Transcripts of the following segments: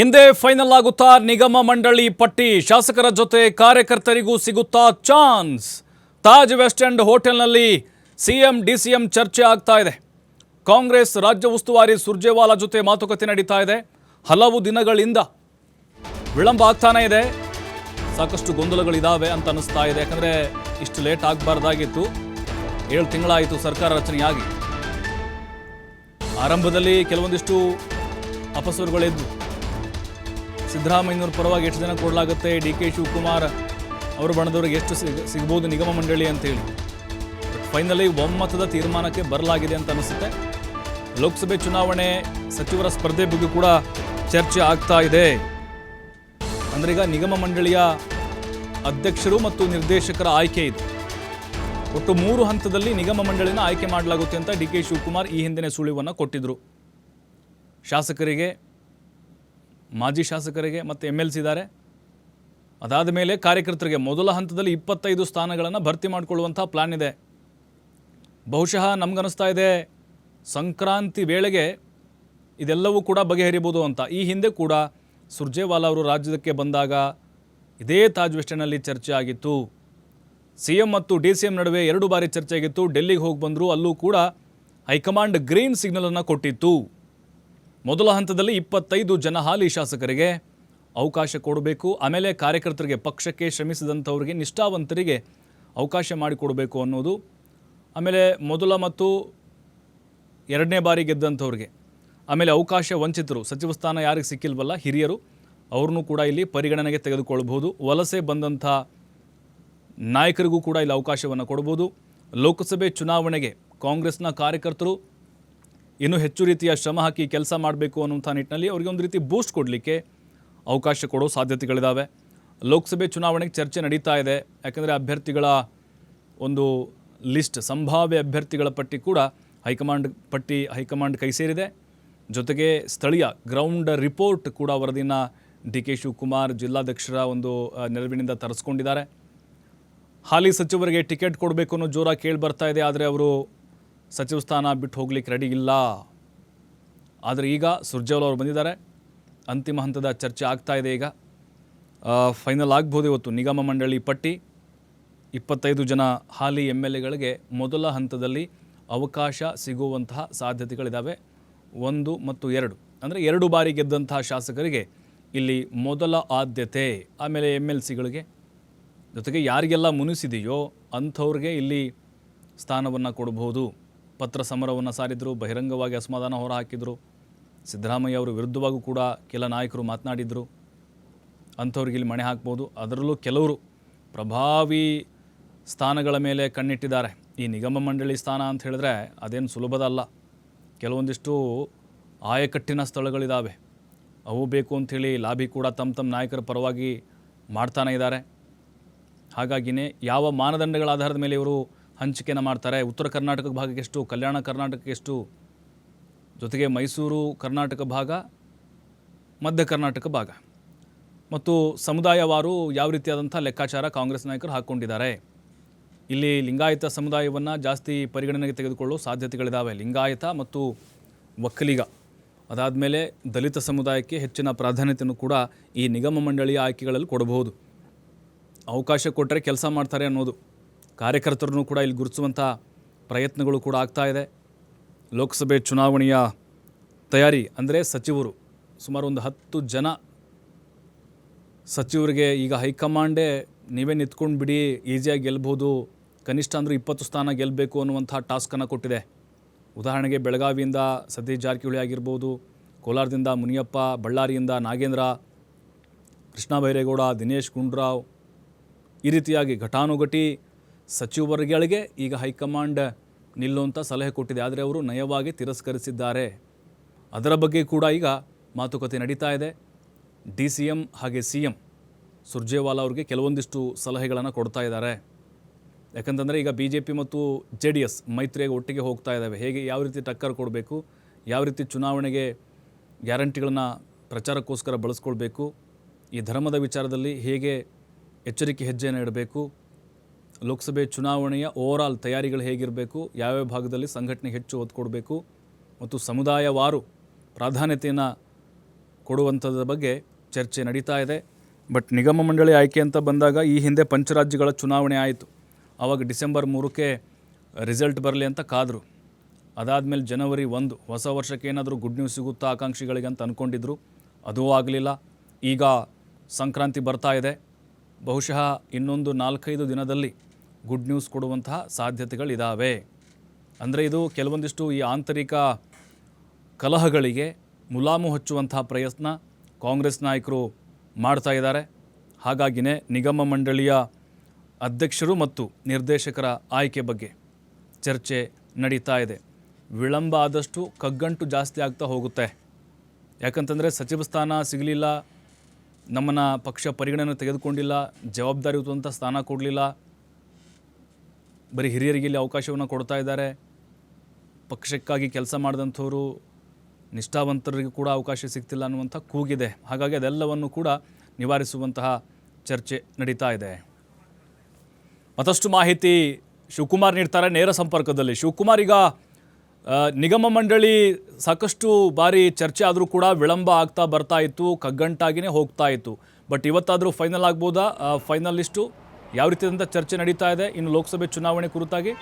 ಹಿಂದೆ ಫೈನಲ್ ಆಗುತ್ತಾ ನಿಗಮ ಮಂಡಳಿ ಪಟ್ಟಿ. ಶಾಸಕರ ಜೊತೆ ಕಾರ್ಯಕರ್ತರಿಗೂ ಸಿಗುತ್ತಾ ಚಾನ್ಸ್. ತಾಜ್ ವೆಸ್ಟ್ ಎಂಡ್ ಹೋಟೆಲ್ನಲ್ಲಿ ಸಿಎಂ, ಡಿಸಿಎಂ ಚರ್ಚೆ ಆಗ್ತಾ ಇದೆ. ಕಾಂಗ್ರೆಸ್ ರಾಜ್ಯ ಉಸ್ತುವಾರಿ ಸುರ್ಜೇವಾಲಾ ಜೊತೆ ಮಾತುಕತೆ ನಡೀತಾ ಇದೆ. ಹಲವು ದಿನಗಳಿಂದ ವಿಳಂಬ ಆಗ್ತಾನೇ ಇದೆ. ಸಾಕಷ್ಟು ಗೊಂದಲಗಳಿದ್ದಾವೆ ಅಂತ ಅನಿಸ್ತಾ ಇದೆ. ಯಾಕಂದರೆ ಇಷ್ಟು ಲೇಟ್ ಆಗಬಾರ್ದಾಗಿತ್ತು. ಏಳು ತಿಂಗಳಾಯಿತು ಸರ್ಕಾರ ರಚನೆಯಾಗಿ. ಆರಂಭದಲ್ಲಿ ಕೆಲವೊಂದಿಷ್ಟು ಅಪಸ್ವರಗಳಿದ್ವು ಸಿದ್ದರಾಮಯ್ಯನವ್ರ ಪರವಾಗಿ ಎಷ್ಟು ಜನ ಕೊಡಲಾಗುತ್ತೆ? ಡಿ ಕೆ ಶಿವಕುಮಾರ್ ಅವರು ಬಣದವ್ರಿಗೆ ಎಷ್ಟು ಸಿಗ್, ಸಿಗ್ಬೋದು ನಿಗಮ ಮಂಡಳಿ ಅಂತೇಳಿ. ಫೈನಲಿ ಒಮ್ಮತದ ತೀರ್ಮಾನಕ್ಕೆ ಬರಲಾಗಿದೆ ಅಂತ ಅನಿಸುತ್ತೆ. ಲೋಕಸಭೆ ಚುನಾವಣೆ ಸಚಿವರ ಸ್ಪರ್ಧೆ ಬಗ್ಗೆ ಕೂಡ ಚರ್ಚೆ ಆಗ್ತಾ ಇದೆ. ಅಂದರೆ ಈಗ ನಿಗಮ ಮಂಡಳಿಯ ಅಧ್ಯಕ್ಷರು ಮತ್ತು ನಿರ್ದೇಶಕರ ಆಯ್ಕೆ ಇದೆ. ಒಟ್ಟು ಮೂರು ಹಂತದಲ್ಲಿ ನಿಗಮ ಮಂಡಳಿನ ಆಯ್ಕೆ ಮಾಡಲಾಗುತ್ತೆ ಅಂತ ಡಿ ಕೆ ಶಿವಕುಮಾರ್ ಈ ಹಿಂದಿನ ಸುಳಿವನ್ನು ಕೊಟ್ಟಿದ್ದರು ಶಾಸಕರಿಗೆ ಮಾಜಿ ಶಾಸಕರಿಗೆ ಮತ್ತು ಎಂ ಎಲ್ ಸಿ ಇದ್ದಾರೆ. ಅದಾದ ಮೇಲೆ ಕಾರ್ಯಕರ್ತರಿಗೆ ಮೊದಲ ಹಂತದಲ್ಲಿ ಇಪ್ಪತ್ತೈದು ಸ್ಥಾನಗಳನ್ನು ಭರ್ತಿ ಮಾಡಿಕೊಳ್ಳುವಂಥ ಪ್ಲಾನ್ ಇದೆ. ಬಹುಶಃ ನಮಗನಿಸ್ತಾ ಇದೆ, ಸಂಕ್ರಾಂತಿ ವೇಳೆಗೆ ಇದೆಲ್ಲವೂ ಕೂಡ ಬಗೆಹರಿಬೋದು ಅಂತ. ಈ ಹಿಂದೆ ಕೂಡ ಸುರ್ಜೇವಾಲಾ ಅವರು ರಾಜ್ಯಕ್ಕೆ ಬಂದಾಗ ಇದೇ ತಾಜ್ ವೆಸ್ಟರ್ನಲ್ಲಿ ಚರ್ಚೆ ಆಗಿತ್ತು. ಸಿ ಎಂ ಮತ್ತು ಡಿ ಸಿ ಎಂ ನಡುವೆ ಎರಡು ಬಾರಿ ಚರ್ಚೆ ಆಗಿತ್ತು. ಡೆಲ್ಲಿಗೆ ಹೋಗಿ ಬಂದರೂ, ಅಲ್ಲೂ ಕೂಡ ಹೈಕಮಾಂಡ್ ಗ್ರೀನ್ ಸಿಗ್ನಲನ್ನು ಕೊಟ್ಟಿತ್ತು. ಮೊದಲ ಹಂತದಲ್ಲಿ ಇಪ್ಪತ್ತೈದು ಜನ ಹಾಲಿ ಶಾಸಕರಿಗೆ ಅವಕಾಶ ಕೊಡಬೇಕು. ಆಮೇಲೆ ಕಾರ್ಯಕರ್ತರಿಗೆ ಪಕ್ಷಕ್ಕೆ ಶ್ರಮಿಸಿದಂಥವ್ರಿಗೆ ನಿಷ್ಠಾವಂತರಿಗೆ ಅವಕಾಶ ಮಾಡಿಕೊಡಬೇಕು ಅನ್ನೋದು. ಆಮೇಲೆ ಮೊದಲ ಮತ್ತು ಎರಡನೇ ಬಾರಿ ಗೆದ್ದಂಥವ್ರಿಗೆ. ಆಮೇಲೆ ಅವಕಾಶ ವಂಚಿತರು, ಸಚಿವ ಸ್ಥಾನ ಯಾರಿಗೆ ಸಿಕ್ಕಿಲ್ವಲ್ಲ, ಹಿರಿಯರು, ಅವ್ರನ್ನೂ ಕೂಡ ಇಲ್ಲಿ ಪರಿಗಣನೆಗೆ ತೆಗೆದುಕೊಳ್ಬೋದು ವಲಸೆ ಬಂದಂಥ ನಾಯಕರಿಗೂ ಕೂಡ ಇಲ್ಲಿ ಅವಕಾಶವನ್ನು ಕೊಡ್ಬೋದು ಲೋಕಸಭೆ ಚುನಾವಣೆಗೆ ಕಾಂಗ್ರೆಸ್ನ ಕಾರ್ಯಕರ್ತರು ಇನ್ನೂ ಹೆಚ್ಚು ರೀತಿಯ ಶ್ರಮ ಹಾಕಿ ಕೆಲಸ ಮಾಡಬೇಕು ಅನ್ನುವಂಥ ನಿಟ್ಟಿನಲ್ಲಿ ಅವರಿಗೆ ಒಂದು ರೀತಿ ಬೂಸ್ಟ್ ಕೊಡಲಿಕ್ಕೆ ಅವಕಾಶ ಕೊಡೋ ಸಾಧ್ಯತೆಗಳಿದ್ದಾವೆ ಲೋಕಸಭೆ ಚುನಾವಣೆಗೆ ಚರ್ಚೆ ನಡೀತಾ ಇದೆ. ಯಾಕೆಂದರೆ ಅಭ್ಯರ್ಥಿಗಳ ಒಂದು ಲಿಸ್ಟ್ ಸಂಭಾವ್ಯ ಅಭ್ಯರ್ಥಿಗಳ ಪಟ್ಟಿ ಕೂಡ ಹೈಕಮಾಂಡ್, ಪಟ್ಟಿ ಹೈಕಮಾಂಡ್ ಕೈ ಸೇರಿದೆ. ಜೊತೆಗೆ ಸ್ಥಳೀಯ ಗ್ರೌಂಡ್ ರಿಪೋರ್ಟ್ ಕೂಡ ವರದಿನ ಡಿ ಕೆ ಶಿವಕುಮಾರ್ ಜಿಲ್ಲಾಧ್ಯಕ್ಷರ ಒಂದು ನೆರವಿನಿಂದ ತರಿಸ್ಕೊಂಡಿದ್ದಾರೆ. ಹಾಲಿ ಸಚಿವರಿಗೆ ಟಿಕೆಟ್ ಕೊಡಬೇಕು ಅನ್ನೋ ಜೋರಾಗಿ ಕೇಳಿ ಬರ್ತಾ ಇದೆ. ಆದರೆ ಅವರು ಸಚಿವ ಸ್ಥಾನ ಬಿಟ್ಟು ಹೋಗ್ಲಿಕ್ಕೆ ರೆಡಿ ಇಲ್ಲ. ಆದರೆ ಈಗ ಸುರ್ಜೇವಲ್ ಅವರು ಬಂದಿದ್ದಾರೆ. ಅಂತಿಮ ಹಂತದ ಚರ್ಚೆ ಆಗ್ತಾ ಇದೆ ಈಗ. ಫೈನಲ್ ಆಗ್ಬೋದು ಇವತ್ತು ನಿಗಮ ಮಂಡಳಿ ಪಟ್ಟಿ. ಇಪ್ಪತ್ತೈದು ಜನ ಹಾಲಿ ಎಂ ಎಲ್ ಎಗಳಿಗೆ ಮೊದಲ ಹಂತದಲ್ಲಿ ಅವಕಾಶ ಸಿಗುವಂತಹ ಸಾಧ್ಯತೆಗಳಿದ್ದಾವೆ ಒಂದು ಮತ್ತು ಎರಡು. ಅಂದರೆ ಎರಡು ಬಾರಿ ಗೆದ್ದಂತಹ ಶಾಸಕರಿಗೆ ಇಲ್ಲಿ ಮೊದಲ ಆದ್ಯತೆ. ಆಮೇಲೆ ಎಂ ಎಲ್ ಸಿಗಳಿಗೆ. ಜೊತೆಗೆ ಯಾರಿಗೆಲ್ಲ ಮುನಿಸಿದೆಯೋ ಅಂಥವ್ರಿಗೆ ಇಲ್ಲಿ ಸ್ಥಾನವನ್ನು ಕೊಡಬಹುದು. ಪತ್ರ ಸಮರವನ್ನು ಸಾರಿದರು, ಬಹಿರಂಗವಾಗಿ ಅಸಮಾಧಾನ ಹೊರಹಾಕಿದರು. ಸಿದ್ದರಾಮಯ್ಯ ಅವರು ವಿರುದ್ಧವಾಗೂ ಕೂಡ ಕೆಲ ನಾಯಕರು ಮಾತನಾಡಿದರು. ಅಂಥವ್ರಿಗೆ ಇಲ್ಲಿ ಮಣೆ ಹಾಕ್ಬೋದು. ಅದರಲ್ಲೂ ಕೆಲವರು ಪ್ರಭಾವಿ ಸ್ಥಾನಗಳ ಮೇಲೆ ಕಣ್ಣಿಟ್ಟಿದ್ದಾರೆ. ಈ ನಿಗಮ ಮಂಡಳಿ ಸ್ಥಾನ ಅಂತ ಹೇಳಿದ್ರೆ ಅದೇನು ಸುಲಭದ ಅಲ್ಲ. ಕೆಲವೊಂದಿಷ್ಟು ಆಯಕಟ್ಟಿನ ಸ್ಥಳಗಳಿದ್ದಾವೆ ಅವು ಬೇಕು ಅಂಥೇಳಿ ಲಾಬಿ ಕೂಡ ತಮ್ಮ ತಮ್ಮ ನಾಯಕರ ಪರವಾಗಿ ಮಾಡ್ತಾನೆ ಇದ್ದಾರೆ. ಹಾಗಾಗಿಯೇ ಯಾವ ಮಾನದಂಡಗಳ ಆಧಾರದ ಮೇಲೆ ಇವರು ಹಂಚಿಕೆನ ಮಾಡ್ತಾರೆ. ಉತ್ತರ ಕರ್ನಾಟಕ ಭಾಗಕ್ಕೆ ಎಷ್ಟು, ಕಲ್ಯಾಣ ಕರ್ನಾಟಕಕ್ಕೆ ಎಷ್ಟು? ಜೊತೆಗೆ ಮೈಸೂರು ಕರ್ನಾಟಕ ಭಾಗ, ಮಧ್ಯ ಕರ್ನಾಟಕ ಭಾಗ. ಮತ್ತು ಸಮುದಾಯವಾರು ಯಾವ ರೀತಿಯಾದಂಥ ಲೆಕ್ಕಾಚಾರ ಕಾಂಗ್ರೆಸ್ ನಾಯಕರು ಹಾಕ್ಕೊಂಡಿದ್ದಾರೆ. ಇಲ್ಲಿ ಲಿಂಗಾಯತ ಸಮುದಾಯವನ್ನು ಜಾಸ್ತಿ ಪರಿಗಣನೆಗೆ ತೆಗೆದುಕೊಳ್ಳೋ ಸಾಧ್ಯತೆಗಳಿದ್ದಾವೆ ಲಿಂಗಾಯತ ಮತ್ತು ಒಕ್ಕಲಿಗ ಅದಾದಮೇಲೆ ದಲಿತ ಸಮುದಾಯಕ್ಕೆ ಹೆಚ್ಚಿನ ಪ್ರಾಧಾನ್ಯತೆಯನ್ನು ಕೂಡ ಈ ನಿಗಮ ಮಂಡಳಿಯ ಆಯ್ಕೆಗಳಲ್ಲಿ ಕೊಡಬಹುದು. ಅವಕಾಶ ಕೊಟ್ಟರೆ ಕೆಲಸ ಮಾಡ್ತಾರೆ ಅನ್ನೋದು. ಕಾರ್ಯಕರ್ತರನ್ನು ಕೂಡ ಇಲ್ಲಿ ಗುರುತಿಸುವಂಥ ಪ್ರಯತ್ನಗಳು ಕೂಡ ಆಗ್ತಾ ಇದೆ. ಲೋಕಸಭೆ ಚುನಾವಣೆಯ ತಯಾರಿ ಅಂದರೆ ಸಚಿವರು ಸುಮಾರು ಒಂದು ಹತ್ತು ಜನ ಸಚಿವರಿಗೆ ಈಗ ಹೈಕಮಾಂಡೇ ನೀವೇ ನಿಂತ್ಕೊಂಡು ಬಿಡಿ, ಈಸಿಯಾಗಿ ಗೆಲ್ಬೋದು ಕನಿಷ್ಠ ಅಂದರೂ ಇಪ್ಪತ್ತು ಸ್ಥಾನ ಗೆಲ್ಲಬೇಕು ಅನ್ನುವಂಥ ಟಾಸ್ಕನ್ನು ಕೊಟ್ಟಿದೆ. ಉದಾಹರಣೆಗೆ ಬೆಳಗಾವಿಯಿಂದ ಸತೀಶ್ ಜಾರಕಿಹೊಳಿ ಆಗಿರ್ಬೋದು, ಕೋಲಾರದಿಂದ ಮುನಿಯಪ್ಪ, ಬಳ್ಳಾರಿಯಿಂದ ನಾಗೇಂದ್ರ, ಕೃಷ್ಣ ಬೈರೇಗೌಡ, ದಿನೇಶ್ ಗುಂಡ್ರಾವ್ ಈ ರೀತಿಯಾಗಿ ಘಟಾನುಘಟಿ ಸಚಿವರುಗಳಿಗೆ ಈಗ ಹೈಕಮಾಂಡ್ ನಿಲ್ಲುವಂಥ ಸಲಹೆ ಕೊಟ್ಟಿದೆ. ಆದರೆ ಅವರು ನಯವಾಗಿ ತಿರಸ್ಕರಿಸಿದ್ದಾರೆ. ಅದರ ಬಗ್ಗೆ ಕೂಡ ಈಗ ಮಾತುಕತೆ ನಡೀತಾ ಇದೆ. ಡಿ ಸಿ ಎಂ ಹಾಗೆ ಸಿ ಎಂ ಸುರ್ಜೇವಾಲಾ ಅವರಿಗೆ ಕೆಲವೊಂದಿಷ್ಟು ಸಲಹೆಗಳನ್ನು ಕೊಡ್ತಾ ಇದ್ದಾರೆ. ಯಾಕಂತಂದರೆ ಈಗ ಬಿ ಜೆ ಪಿ ಮತ್ತು ಜೆ ಡಿ ಎಸ್ ಮೈತ್ರಿಯಾಗಿ ಒಟ್ಟಿಗೆ ಹೋಗ್ತಾ ಇದ್ದಾವೆ. ಹೇಗೆ ಯಾವ ರೀತಿ ಟಕ್ಕರ್ ಕೊಡಬೇಕು, ಯಾವ ರೀತಿ ಚುನಾವಣೆಗೆ ಗ್ಯಾರಂಟಿಗಳನ್ನು ಪ್ರಚಾರಕ್ಕೋಸ್ಕರ ಬಳಸ್ಕೊಳ್ಬೇಕು, ಈ ಧರ್ಮದ ವಿಚಾರದಲ್ಲಿ ಹೇಗೆ ಎಚ್ಚರಿಕೆ ಹೆಜ್ಜೆಯನ್ನು ಇಡಬೇಕು ಲೋಕಸಭೆ ಚುನಾವಣೆಯ ಓವರಾಲ್ ತಯಾರಿಗಳು ಹೇಗಿರಬೇಕು, ಯಾವ್ಯಾವ ಭಾಗದಲ್ಲಿ ಸಂಘಟನೆ ಹೆಚ್ಚು ಒತ್ತು ಕೊಡಬೇಕು ಮತ್ತು ಸಮುದಾಯವಾರು ಪ್ರಾಧಾನ್ಯತೆಯನ್ನು ಕೊಡುವಂಥದ್ರ ಬಗ್ಗೆ ಚರ್ಚೆ ನಡೀತಾ ಇದೆ. ಬಟ್ ನಿಗಮ ಮಂಡಳಿ ಆಯ್ಕೆ ಅಂತ ಬಂದಾಗ ಈ ಹಿಂದೆ ಪಂಚರಾಜ್ಯಗಳ ಚುನಾವಣೆ ಆಯಿತು. ಆವಾಗ ಡಿಸೆಂಬರ್ ಮೂರಕ್ಕೆ ರಿಸಲ್ಟ್ ಬರಲಿ ಅಂತ ಕಾದರು. ಅದಾದಮೇಲೆ ಜನವರಿ ಒಂದು ಹೊಸ ವರ್ಷಕ್ಕೆ ಏನಾದರೂ ಗುಡ್ ನ್ಯೂಸ್ ಸಿಗುತ್ತಾ ಆಕಾಂಕ್ಷಿಗಳಿಗೆ ಅಂತ ಅಂದ್ಕೊಂಡಿದ್ರು ಅದೂ ಆಗಲಿಲ್ಲ. ಈಗ ಸಂಕ್ರಾಂತಿ ಬರ್ತಾ ಇದೆ. ಬಹುಶಃ ಇನ್ನೊಂದು ನಾಲ್ಕೈದು ದಿನದಲ್ಲಿ ಗುಡ್ ನ್ಯೂಸ್ ಕೊಡುವಂತಹ ಸಾಧ್ಯತೆಗಳಿದ್ದಾವೆ ಅಂದರೆ ಇದು ಕೆಲವೊಂದಿಷ್ಟು ಈ ಆಂತರಿಕ ಕಲಹಗಳಿಗೆ ಮುಲಾಮು ಹಚ್ಚುವಂತಹ ಪ್ರಯತ್ನ ಕಾಂಗ್ರೆಸ್ ನಾಯಕರು ಮಾಡ್ತಾ ಇದ್ದಾರೆ. ಹಾಗಾಗಿನೇ ನಿಗಮ ಮಂಡಳಿಯ ಅಧ್ಯಕ್ಷರು ಮತ್ತು ನಿರ್ದೇಶಕರ ಆಯ್ಕೆ ಬಗ್ಗೆ ಚರ್ಚೆ ನಡೀತಾ ಇದೆ. ವಿಳಂಬ ಆದಷ್ಟು ಕಗ್ಗಂಟು ಜಾಸ್ತಿ ಆಗ್ತಾ ಹೋಗುತ್ತೆ. ಯಾಕಂತಂದರೆ ಸಚಿವ ಸ್ಥಾನ ಸಿಗಲಿಲ್ಲ, ನಮ್ಮನ್ನು ಪಕ್ಷ ಪರಿಗಣನೆ ತೆಗೆದುಕೊಂಡಿಲ್ಲ ಜವಾಬ್ದಾರಿಯುತವಂಥ ಸ್ಥಾನ ಕೊಡಲಿಲ್ಲ ಬರೀ ಹಿರಿಯರಿಗೆ ಇಲ್ಲಿ ಅವಕಾಶವನ್ನು ಕೊಡ್ತಾ ಇದ್ದಾರೆ. ಪಕ್ಷಕ್ಕಾಗಿ ಕೆಲಸ ಮಾಡಿದಂಥವರು ನಿಷ್ಠಾವಂತರಿಗೆ ಕೂಡ ಅವಕಾಶ ಸಿಗ್ತಿಲ್ಲ ಅನ್ನುವಂಥ ಕೂಗಿದೆ. ಹಾಗಾಗಿ ಅದೆಲ್ಲವನ್ನು ಕೂಡ ನಿವಾರಿಸುವಂತಹ ಚರ್ಚೆ ನಡೀತಾ ಇದೆ. ಮತ್ತಷ್ಟು ಮಾಹಿತಿ ಶಿವಕುಮಾರ್ ನೀಡ್ತಾರೆ ನೇರ ಸಂಪರ್ಕದಲ್ಲಿ. ಶಿವಕುಮಾರ್ ಈಗ ನಿಗಮ ಮಂಡಳಿ ಸಾಕಷ್ಟು ಬಾರಿ ಚರ್ಚೆ ಆದರೂ ಕೂಡ ವಿಳಂಬ ಆಗ್ತಾ ಬರ್ತಾ ಇತ್ತು, ಕಗ್ಗಂಟಾಗಿನೇ ಹೋಗ್ತಾ ಇತ್ತು. ಬಟ್ ಇವತ್ತಾದರೂ ಫೈನಲ್ ಆಗ್ಬೋದಾ? ಫೈನಲ್ ಲಿಸ್ಟು ಯಾವ ರೀತಿಯಾದಂಥ ಚರ್ಚೆ ನಡೀತಾ ಇದೆ ಇನ್ನು ಲೋಕಸಭೆ ಚುನಾವಣೆ ಕುರಿತಾಗಿ?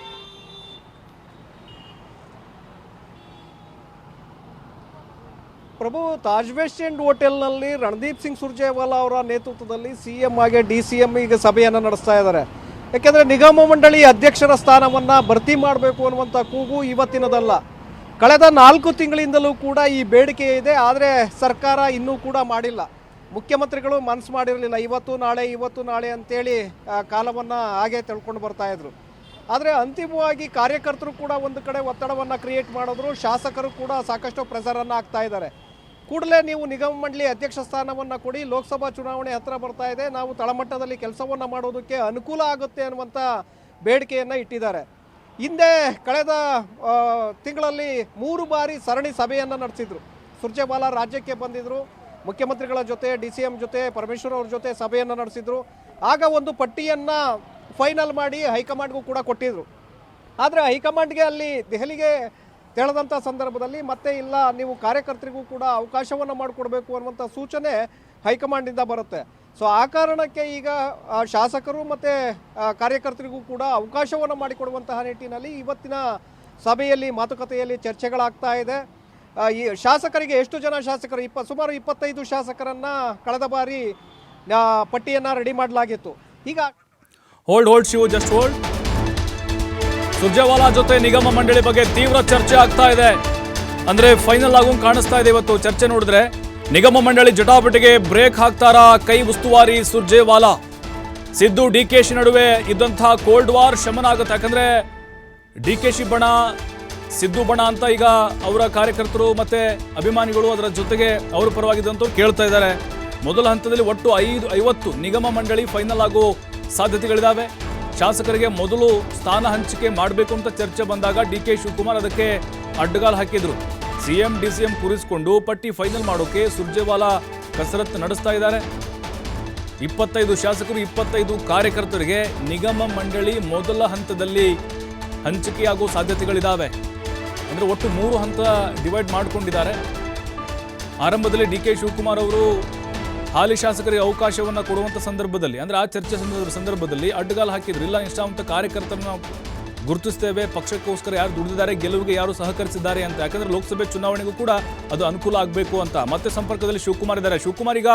ಪ್ರಭು, ತಾಜ್ ವೆಸ್ಟ್ ಎಂಡ್ ಹೋಟೆಲ್ನಲ್ಲಿ ರಣದೀಪ್ ಸಿಂಗ್ ಸುರ್ಜೇವಾಲಾ ಅವರ ನೇತೃತ್ವದಲ್ಲಿ ಸಿ ಎಂ ಹಾಗೆ ಡಿ ಸಿ ಎಂ ಈಗ ಸಭೆಯನ್ನು ನಡೆಸ್ತಾ ಇದ್ದಾರೆ. ಯಾಕೆಂದರೆ ನಿಗಮ ಮಂಡಳಿ ಅಧ್ಯಕ್ಷರ ಸ್ಥಾನವನ್ನು ಭರ್ತಿ ಮಾಡಬೇಕು ಅನ್ನುವಂಥ ಕೂಗು ಇವತ್ತಿನದಲ್ಲ. ಕಳೆದ ನಾಲ್ಕು ತಿಂಗಳಿಂದಲೂ ಕೂಡ ಈ ಬೇಡಿಕೆ ಇದೆ, ಆದರೆ ಸರ್ಕಾರ ಇನ್ನೂ ಕೂಡ ಮಾಡಿಲ್ಲ. ಮುಖ್ಯಮಂತ್ರಿಗಳು ಮನಸ್ಸು ಮಾಡಿರಲಿಲ್ಲ. ಇವತ್ತು ನಾಳೆ ಇವತ್ತು ನಾಳೆ ಅಂತೇಳಿ ಕಾಲವನ್ನು ಹಾಗೆ ತಿಳ್ಕೊಂಡು ಬರ್ತಾ ಇದ್ರು. ಆದರೆ ಅಂತಿಮವಾಗಿ ಕಾರ್ಯಕರ್ತರು ಕೂಡ ಒಂದು ಕಡೆ ಒತ್ತಡವನ್ನು ಕ್ರಿಯೇಟ್ ಮಾಡಿದ್ರು. ಶಾಸಕರು ಕೂಡ ಸಾಕಷ್ಟು ಪ್ರೆಸರನ್ನು ಆಗ್ತಾ ಇದ್ದಾರೆ. ಕೂಡಲೇ ನೀವು ನಿಗಮ ಮಂಡಳಿ ಅಧ್ಯಕ್ಷ ಸ್ಥಾನವನ್ನು ಕೊಡಿ, ಲೋಕಸಭಾ ಚುನಾವಣೆ ಹತ್ತಿರ ಬರ್ತಾ ಇದೆ. ನಾವು ತಳಮಟ್ಟದಲ್ಲಿ ಕೆಲಸವನ್ನು ಮಾಡೋದಕ್ಕೆ ಅನುಕೂಲ ಆಗುತ್ತೆ ಅನ್ನುವಂಥ ಬೇಡಿಕೆಯನ್ನು ಇಟ್ಟಿದ್ದಾರೆ. ಹಿಂದೆ ಕಳೆದ ತಿಂಗಳಲ್ಲಿ ಮೂರು ಬಾರಿ ಸರಣಿ ಸಭೆಯನ್ನು ನಡೆಸಿದ್ರು. ಸುರ್ಜೇವಾಲಾ ರಾಜ್ಯಕ್ಕೆ ಬಂದಿದ್ರು. ಮುಖ್ಯಮಂತ್ರಿಗಳ ಜೊತೆ, ಡಿ ಸಿ ಎಂ ಜೊತೆ, ಪರಮೇಶ್ವರ್ ಅವ್ರ ಜೊತೆ ಸಭೆಯನ್ನು ನಡೆಸಿದ್ರು. ಆಗ ಒಂದು ಪಟ್ಟಿಯನ್ನು ಫೈನಲ್ ಮಾಡಿ ಹೈಕಮಾಂಡ್ಗೂ ಕೂಡ ಕೊಟ್ಟಿದ್ರು. ಆದರೆ ಹೈಕಮಾಂಡ್ಗೆ ಅಲ್ಲಿ ದೆಹಲಿಗೆ ತೆಳೆದಂಥ ಸಂದರ್ಭದಲ್ಲಿ ಮತ್ತೆ ಇಲ್ಲ, ನೀವು ಕಾರ್ಯಕರ್ತರಿಗೂ ಕೂಡ ಅವಕಾಶವನ್ನು ಮಾಡಿಕೊಡ್ಬೇಕು ಅನ್ನುವಂಥ ಸೂಚನೆ ಹೈಕಮಾಂಡಿಂದ ಬರುತ್ತೆ. ಸೊ ಆ ಕಾರಣಕ್ಕೆ ಈಗ ಶಾಸಕರು ಮತ್ತು ಕಾರ್ಯಕರ್ತರಿಗೂ ಕೂಡ ಅವಕಾಶವನ್ನು ಮಾಡಿಕೊಡುವಂತಹ ನಿಟ್ಟಿನಲ್ಲಿ ಇವತ್ತಿನ ಸಭೆಯಲ್ಲಿ ಮಾತುಕತೆಯಲ್ಲಿ ಚರ್ಚೆಗಳಾಗ್ತಾ ಇದೆ. ಈ ಶಾಸಕರಿಗೆ ಎಷ್ಟು ಜನ ಶಾಸಕರು? ಇಪ್ಪ, ಸುಮಾರು ಇಪ್ಪತ್ತೈದು ಶಾಸಕರನ್ನು ಕಳೆದ ಬಾರಿ ಪಟ್ಟಿಯನ್ನ ರೆಡಿ ಮಾಡಲಾಗಿತ್ತು. ಈಗ hold hold Shivu just hold Surjewala ಜೊತೆ ನಿಗಮ ಮಂಡಳಿ ಬಗ್ಗೆ ತೀವ್ರ ಚರ್ಚೆ ಆಗ್ತಾ ಇದೆ. ಅಂದ್ರೆ ಫೈನಲ್ ಆಗೋಂಗ್ ಕಾಣಿಸ್ತಾ ಇದೆ ಇವತ್ತು ಚರ್ಚೆ ನೋಡಿದ್ರೆ. ನಿಗಮ ಮಂಡಳಿ ಜಟಾಪಟಿಗೆ ಬ್ರೇಕ್ ಹಾಕ್ತಾರಾ ಕೈ ಉಸ್ತುವಾರಿ ಸುರ್ಜೇವಾಲಾ? ಸಿದ್ದು, ಡಿ ಕೆ ಶಿ ನಡುವೆ ಇದ್ದಂತಹ ಕೋಲ್ಡ್ ವಾರ್ ಶಮನ ಆಗುತ್ತೆ. ಯಾಕಂದ್ರೆ ಡಿ ಕೆ ಶಿ ಬಣ ಸಿದ್ದು ಬಣ ಅಂತ ಈಗ ಅವರ ಕಾರ್ಯಕರ್ತರು ಮತ್ತೆ ಅಭಿಮಾನಿಗಳು ಅದರ ಜೊತೆಗೆ ಅವರ ಪರವಾಗಿದ್ದಂತೂ ಕೇಳ್ತಾ ಇದ್ದಾರೆ. ಮೊದಲ ಹಂತದಲ್ಲಿ ಒಟ್ಟು ಐದು, ಐವತ್ತು ನಿಗಮ ಮಂಡಳಿ ಫೈನಲ್ ಆಗೋ ಸಾಧ್ಯತೆಗಳಿದಾವೆ. ಶಾಸಕರಿಗೆ ಮೊದಲು ಸ್ಥಾನ ಹಂಚಿಕೆ ಮಾಡಬೇಕು ಅಂತ ಚರ್ಚೆ ಬಂದಾಗ ಡಿ ಕೆ ಶಿವಕುಮಾರ್ ಅದಕ್ಕೆ ಅಡ್ಡಗಾಲು ಹಾಕಿದ್ರು. ಸಿಎಂ ಡಿ ಸಿ ಎಂ ಕೂರಿಸಿಕೊಂಡು ಪಟ್ಟಿ ಫೈನಲ್ ಮಾಡೋಕೆ ಸುರ್ಜೇವಾಲಾ ಕಸರತ್ತು ನಡೆಸ್ತಾ ಇದ್ದಾರೆ. ಇಪ್ಪತ್ತೈದು ಶಾಸಕರು, ಇಪ್ಪತ್ತೈದು ಕಾರ್ಯಕರ್ತರಿಗೆ ನಿಗಮ ಮಂಡಳಿ ಮೊದಲ ಹಂತದಲ್ಲಿ ಹಂಚಿಕೆಯಾಗುವ ಸಾಧ್ಯತೆಗಳಿದ್ದಾವೆ ಅಂದರೆ ಒಟ್ಟು ಮೂರು ಹಂತ ಡಿವೈಡ್ ಮಾಡಿಕೊಂಡಿದ್ದಾರೆ. ಆರಂಭದಲ್ಲಿ ಡಿ ಕೆ ಶಿವಕುಮಾರ್ ಅವರು ಹಾಲಿ ಶಾಸಕರಿಗೆ ಅವಕಾಶವನ್ನು ಕೊಡುವಂಥ ಸಂದರ್ಭದಲ್ಲಿ, ಅಂದರೆ ಆ ಚರ್ಚೆ ಸಂದರ್ಭ ಸಂದರ್ಭದಲ್ಲಿ ಅಡ್ಡಗಾಲು ಹಾಕಿದ್ರು. ಇಲ್ಲ, ನಿಷ್ಠಾವಂತ ಕಾರ್ಯಕರ್ತರನ್ನ ಗುರುತಿಸ್ತೇವೆ, ಪಕ್ಷಕ್ಕೋಸ್ಕರ ಯಾರು ದುಡಿದಿದ್ದಾರೆ, ಗೆಲುವಿಗೆ ಯಾರು ಸಹಕರಿಸಿದ್ದಾರೆ ಅಂತ. ಯಾಕಂದರೆ ಲೋಕಸಭೆ ಚುನಾವಣೆಗೂ ಕೂಡ ಅದು ಅನುಕೂಲ ಆಗಬೇಕು ಅಂತ. ಮತ್ತೆ ಸಂಪರ್ಕದಲ್ಲಿ ಶಿವಕುಮಾರ್ ಇದ್ದಾರೆ. ಶಿವಕುಮಾರ್ ಈಗ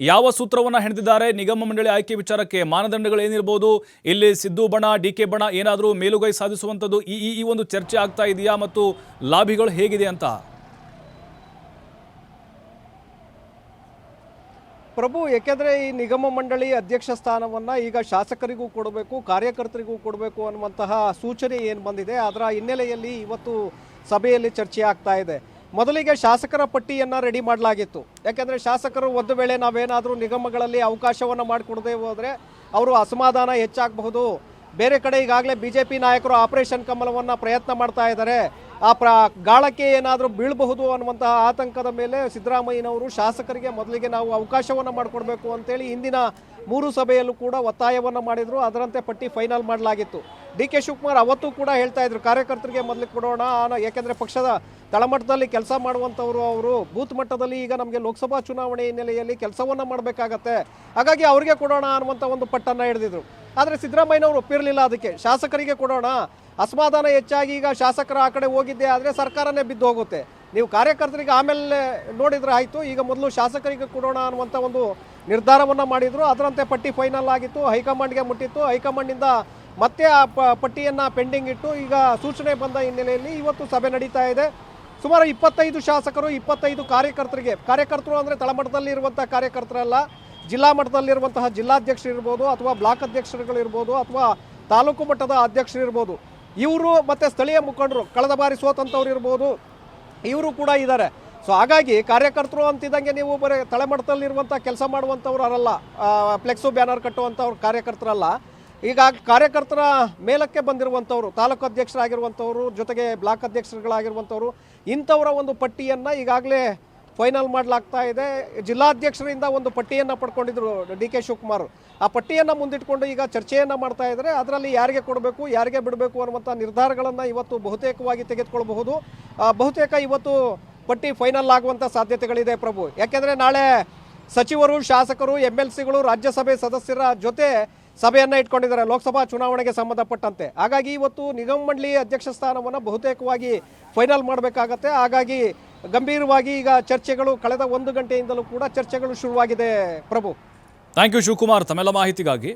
ಯಾವ ಸೂತ್ರವನ್ನ ಹೆಣೆದಿದ್ದಾರೆ? ನಿಗಮ ಮಂಡಳಿ ಆಯ್ಕೆ ವಿಚಾರಕ್ಕೆ ಮಾನದಂಡಗಳು ಏನಿರ್ಬೋದು? ಇಲ್ಲಿ ಸಿದ್ದು ಬಣ, ಡಿ ಕೆ ಬಣ ಏನಾದರೂ ಮೇಲುಗೈ ಸಾಧಿಸುವಂಥದ್ದು ಈ, ಈ- ಒಂದು ಚರ್ಚೆ ಆಗ್ತಾ ಇದೆಯಾ ಮತ್ತು ಲಾಭಿಗಳು ಹೇಗಿದೆ ಅಂತ? ಪ್ರಭು, ಏಕೆಂದರೆ ಈ ನಿಗಮ ಮಂಡಳಿ ಅಧ್ಯಕ್ಷ ಸ್ಥಾನವನ್ನು ಈಗ ಶಾಸಕರಿಗೂ ಕೊಡಬೇಕು, ಕಾರ್ಯಕರ್ತರಿಗೂ ಕೊಡಬೇಕು ಅನ್ನುವಂತಹ ಸೂಚನೆ ಏನು ಬಂದಿದೆ, ಅದರ ಹಿನ್ನೆಲೆಯಲ್ಲಿ ಇವತ್ತು ಸಭೆಯಲ್ಲಿ ಚರ್ಚೆ ಆಗ್ತಾ ಇದೆ. ಮೊದಲಿಗೆ ಶಾಸಕರ ಪಟ್ಟಿಯನ್ನು ರೆಡಿ ಮಾಡಲಾಗಿತ್ತು. ಯಾಕೆಂದರೆ ಶಾಸಕರು ಒಂದು ವೇಳೆ ನಾವೇನಾದರೂ ನಿಗಮಗಳಲ್ಲಿ ಅವಕಾಶವನ್ನು ಮಾಡಿಕೊಡದೆ ಹೋದರೆ ಅವರು ಅಸಮಾಧಾನ ಹೆಚ್ಚಾಗಬಹುದು. ಬೇರೆ ಕಡೆ ಈಗಾಗಲೇ ಬಿ ಜೆ ಪಿ ನಾಯಕರು ಆಪರೇಷನ್ ಕಮಲವನ್ನು ಪ್ರಯತ್ನ ಮಾಡ್ತಾ ಇದ್ದಾರೆ. ಆ ಪ್ರ, ಗಾಳಕ್ಕೆ ಏನಾದರೂ ಬೀಳಬಹುದು ಅನ್ನುವಂತಹ ಆತಂಕದ ಮೇಲೆ ಸಿದ್ದರಾಮಯ್ಯನವರು ಶಾಸಕರಿಗೆ ಮೊದಲಿಗೆ ನಾವು ಅವಕಾಶವನ್ನು ಮಾಡಿಕೊಡ್ಬೇಕು ಅಂತೇಳಿ ಹಿಂದಿನ ಮೂರು ಸಭೆಯಲ್ಲೂ ಕೂಡ ಒತ್ತಾಯವನ್ನು ಮಾಡಿದರು. ಅದರಂತೆ ಪಟ್ಟಿ ಫೈನಲ್ ಮಾಡಲಾಗಿತ್ತು. ಡಿ ಕೆ ಶಿವಕುಮಾರ್ ಅವತ್ತು ಕೂಡ ಹೇಳ್ತಾ ಇದ್ರು, ಕಾರ್ಯಕರ್ತರಿಗೆ ಮೊದಲಿಗೆ ಕೊಡೋಣ ಯಾಕೆಂದರೆ ಪಕ್ಷದ ತಳಮಟ್ಟದಲ್ಲಿ ಕೆಲಸ ಮಾಡುವಂಥವರು ಅವರು, ಬೂತ್ ಮಟ್ಟದಲ್ಲಿ ಈಗ ನಮಗೆ ಲೋಕಸಭಾ ಚುನಾವಣೆ ಹಿನ್ನೆಲೆಯಲ್ಲಿ ಕೆಲಸವನ್ನು ಮಾಡಬೇಕಾಗತ್ತೆ. ಹಾಗಾಗಿ ಅವರಿಗೆ ಕೊಡೋಣ ಅನ್ನುವಂಥ ಒಂದು ಪಟ್ಟನ್ನು ಹಿಡಿದಿದ್ರು. ಆದರೆ ಸಿದ್ದರಾಮಯ್ಯನವರು ಒಪ್ಪಿರಲಿಲ್ಲ ಅದಕ್ಕೆ. ಶಾಸಕರಿಗೆ ಕೊಡೋಣ. ಅಸಮಾಧಾನ ಹೆಚ್ಚಾಗಿ ಈಗ ಶಾಸಕರ ಆ ಕಡೆ ಹೋಗಿದ್ದೆ ಆದರೆ ಸರ್ಕಾರನೇ ಬಿದ್ದು ಹೋಗುತ್ತೆ. ನೀವು ಕಾರ್ಯಕರ್ತರಿಗೆ ಆಮೇಲೆ ನೋಡಿದರೆ ಆಯಿತು, ಈಗ ಮೊದಲು ಶಾಸಕರಿಗೆ ಕೊಡೋಣ ಅನ್ನುವಂಥ ಒಂದು ನಿರ್ಧಾರವನ್ನು ಮಾಡಿದರು. ಅದರಂತೆ ಪಟ್ಟಿ ಫೈನಲ್ ಆಗಿತ್ತು, ಹೈಕಮಾಂಡ್ಗೆ ಮುಟ್ಟಿತ್ತು. ಹೈಕಮಾಂಡಿಂದ ಮತ್ತೆ ಆ ಪಟ್ಟಿಯನ್ನು ಪೆಂಡಿಂಗ್ ಇಟ್ಟು ಈಗ ಸೂಚನೆ ಬಂದ ಹಿನ್ನೆಲೆಯಲ್ಲಿ ಇವತ್ತು ಸಭೆ ನಡೀತಾ ಇದೆ. ಸುಮಾರು ಇಪ್ಪತ್ತೈದು ಶಾಸಕರು, ಇಪ್ಪತ್ತೈದು ಕಾರ್ಯಕರ್ತರಿಗೆ, ಕಾರ್ಯಕರ್ತರು ಅಂದರೆ ತಳಮಟ್ಟದಲ್ಲಿ ಇರುವಂಥ ಕಾರ್ಯಕರ್ತರಲ್ಲ, ಜಿಲ್ಲಾ ಮಟ್ಟದಲ್ಲಿರುವಂತಹ ಜಿಲ್ಲಾಧ್ಯಕ್ಷರಿರ್ಬೋದು ಅಥವಾ ಬ್ಲಾಕ್ ಅಧ್ಯಕ್ಷರುಗಳಿರ್ಬೋದು ಅಥವಾ ತಾಲೂಕು ಮಟ್ಟದ ಅಧ್ಯಕ್ಷರು ಇರ್ಬೋದು. ಇವರು ಮತ್ತು ಸ್ಥಳೀಯ ಮುಖಂಡರು, ಕಳೆದ ಬಾರಿ ಸೋತಂಥವ್ರು ಇರ್ಬೋದು, ಇವರು ಕೂಡ ಇದ್ದಾರೆ. ಸೊ ಹಾಗಾಗಿ ಕಾರ್ಯಕರ್ತರು ಅಂತಿದ್ದಂಗೆ ನೀವು ಬರೀ ತಳಮಟ್ಟದಲ್ಲಿರುವಂಥ ಕೆಲಸ ಮಾಡುವಂಥವ್ರು ಅರಲ್ಲ ಫ್ಲೆಕ್ಸು ಬ್ಯಾನರ್ ಕಟ್ಟುವಂಥವ್ರು ಕಾರ್ಯಕರ್ತರಲ್ಲ ಈಗ ಕಾರ್ಯಕರ್ತರ ಮೇಲಕ್ಕೆ ಬಂದಿರುವಂಥವ್ರು, ತಾಲೂಕು ಅಧ್ಯಕ್ಷರಾಗಿರುವಂಥವ್ರು, ಜೊತೆಗೆ ಬ್ಲಾಕ್ ಅಧ್ಯಕ್ಷರುಗಳಾಗಿರುವಂಥವ್ರು, ಇಂಥವರ ಒಂದು ಪಟ್ಟಿಯನ್ನು ಈಗಾಗಲೇ ಫೈನಲ್ ಮಾಡಲಾಗ್ತಾ ಇದೆ. ಜಿಲ್ಲಾಧ್ಯಕ್ಷರಿಂದ ಒಂದು ಪಟ್ಟಿಯನ್ನು ಪಡ್ಕೊಂಡಿದ್ರು ಡಿ ಕೆ ಶಿವಕುಮಾರ್. ಆ ಪಟ್ಟಿಯನ್ನು ಮುಂದಿಟ್ಕೊಂಡು ಈಗ ಚರ್ಚೆಯನ್ನು ಮಾಡ್ತಾ ಇದ್ದಾರೆ ಅದರಲ್ಲಿ ಯಾರಿಗೆ ಕೊಡಬೇಕು, ಯಾರಿಗೆ ಬಿಡಬೇಕು ಅನ್ನುವಂಥ ನಿರ್ಧಾರಗಳನ್ನು ಇವತ್ತು ಬಹುತೇಕವಾಗಿ ತೆಗೆದುಕೊಳ್ಬಹುದು. ಬಹುತೇಕ ಇವತ್ತು ಪಟ್ಟಿ ಫೈನಲ್ ಆಗುವಂಥ ಸಾಧ್ಯತೆಗಳಿದೆ ಪ್ರಭು. ಯಾಕೆಂದರೆ ನಾಳೆ ಸಚಿವರು, ಶಾಸಕರು ಎಂ ಎಲ್ ಸಿಗಳು ರಾಜ್ಯಸಭೆ ಸದಸ್ಯರ ಜೊತೆ ಸಭೆಯನ್ನ ಇಟ್ಕೊಂಡಿದ್ದಾರೆ. ಲೋಕಸಭಾ ಚುನಾವಣೆಗೆ ಸಂಬಂಧಪಟ್ಟಂತೆ. ಹಾಗಾಗಿ ಇವತ್ತು ನಿಗಮ ಮಂಡಳಿ ಅಧ್ಯಕ್ಷ ಸ್ಥಾನವನ್ನು ಬಹುತೇಕವಾಗಿ ಫೈನಲ್ ಮಾಡಬೇಕಾಗತ್ತೆ. ಹಾಗಾಗಿ ಗಂಭೀರವಾಗಿ ಈಗ ಚರ್ಚೆಗಳು ಕಳೆದ ಒಂದು ಗಂಟೆಯಿಂದಲೂ ಕೂಡ ಚರ್ಚೆಗಳು ಶುರುವಾಗಿದೆ ಪ್ರಭು. Thank you Shivakumar. ತಮ್ಮೆಲ್ಲ ಮಾಹಿತಿಗಾಗಿ.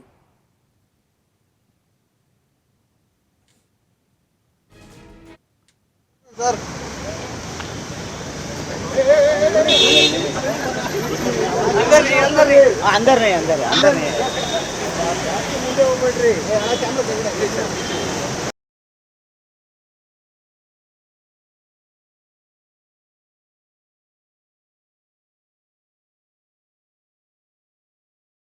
అందరినీ అందరినీ అందరినీ ಅಂದರ್ అందరినీ ಮುಂದೆ ಹೋಗ್ಬೇಡ್ರಿ.